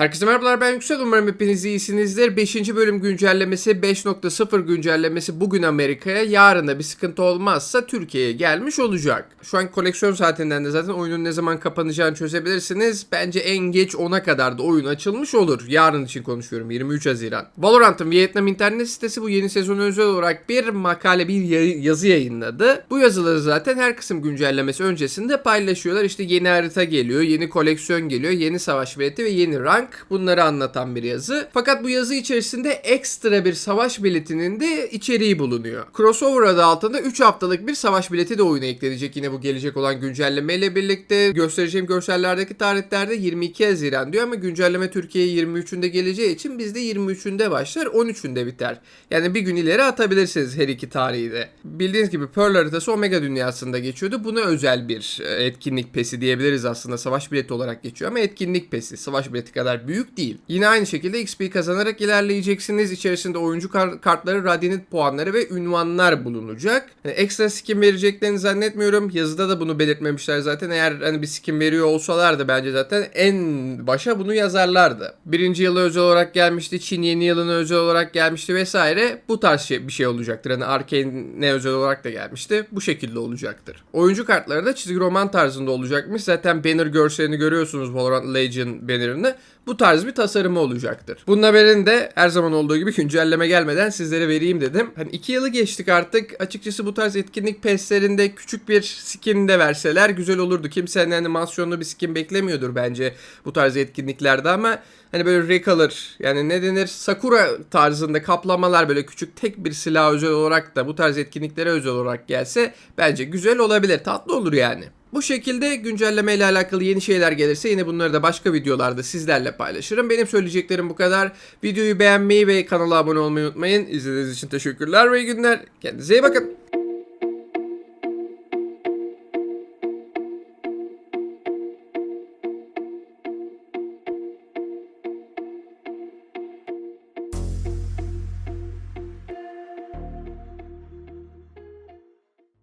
Herkese merhabalar ben Yüksel umarım hepiniz iyisinizdir. 5. bölüm güncellemesi 5.0 güncellemesi bugün Amerika'ya yarın da bir sıkıntı olmazsa Türkiye'ye gelmiş olacak. Şu an koleksiyon saatinden de zaten oyunun ne zaman kapanacağını çözebilirsiniz. Bence en geç 10'a kadar da oyun açılmış olur. Yarın için konuşuyorum 23 Haziran. Valorant'ın Vietnam internet sitesi bu yeni sezon özel olarak bir makale bir yazı yayınladı. Bu yazıları zaten her kısım güncellemesi öncesinde paylaşıyorlar. İşte yeni harita geliyor, yeni koleksiyon geliyor, yeni savaş bileti ve yeni rank bunları anlatan bir yazı. Fakat bu yazı içerisinde ekstra bir savaş biletinin de içeriği bulunuyor. Crossover adı altında 3 haftalık bir savaş bileti de oyuna eklenecek yine bu gelecek olan güncellemeyle birlikte. Göstereceğim görsellerdeki tarihlerde 22 Haziran diyor ama güncelleme Türkiye'ye 23'ünde geleceği için bizde 23'ünde başlar 13'ünde biter. Yani bir gün ileri atabilirsiniz her iki tarihi de. Bildiğiniz gibi Pearl haritası Omega dünyasında geçiyordu. Buna özel bir e, etkinlik pesi diyebiliriz aslında. Savaş bileti olarak geçiyor ama etkinlik pesi. Savaş bileti kadar büyük değil. Yine aynı şekilde XP kazanarak ilerleyeceksiniz. İçerisinde oyuncu kar- kartları, Radiant puanları ve ünvanlar bulunacak. Yani ekstra skin vereceklerini zannetmiyorum. Yazıda da bunu belirtmemişler zaten. Eğer hani bir skin veriyor olsalardı bence zaten en başa bunu yazarlardı. Birinci yılı özel olarak gelmişti. Çin yeni yılına özel olarak gelmişti vesaire. Bu tarz şey, bir şey olacaktır. Hani Arkane'e özel olarak da gelmişti. Bu şekilde olacaktır. Oyuncu kartları da çizgi roman tarzında olacakmış. Zaten banner görselini görüyorsunuz Valorant Legion bannerını. Bu tarz bir tasarımı olacaktır. Bunun haberini her zaman olduğu gibi güncelleme gelmeden sizlere vereyim dedim. Hani iki yılı geçtik artık. Açıkçası bu tarz etkinlik peslerinde küçük bir skin de verseler güzel olurdu. Kimsenin animasyonlu bir skin beklemiyordur bence bu tarz etkinliklerde ama hani böyle recolor yani ne denir Sakura tarzında kaplamalar böyle küçük tek bir silah özel olarak da bu tarz etkinliklere özel olarak gelse bence güzel olabilir. Tatlı olur yani. Bu şekilde güncelleme ile alakalı yeni şeyler gelirse yine bunları da başka videolarda sizlerle paylaşırım. Benim söyleyeceklerim bu kadar. Videoyu beğenmeyi ve kanala abone olmayı unutmayın. İzlediğiniz için teşekkürler ve iyi günler. Kendinize iyi bakın.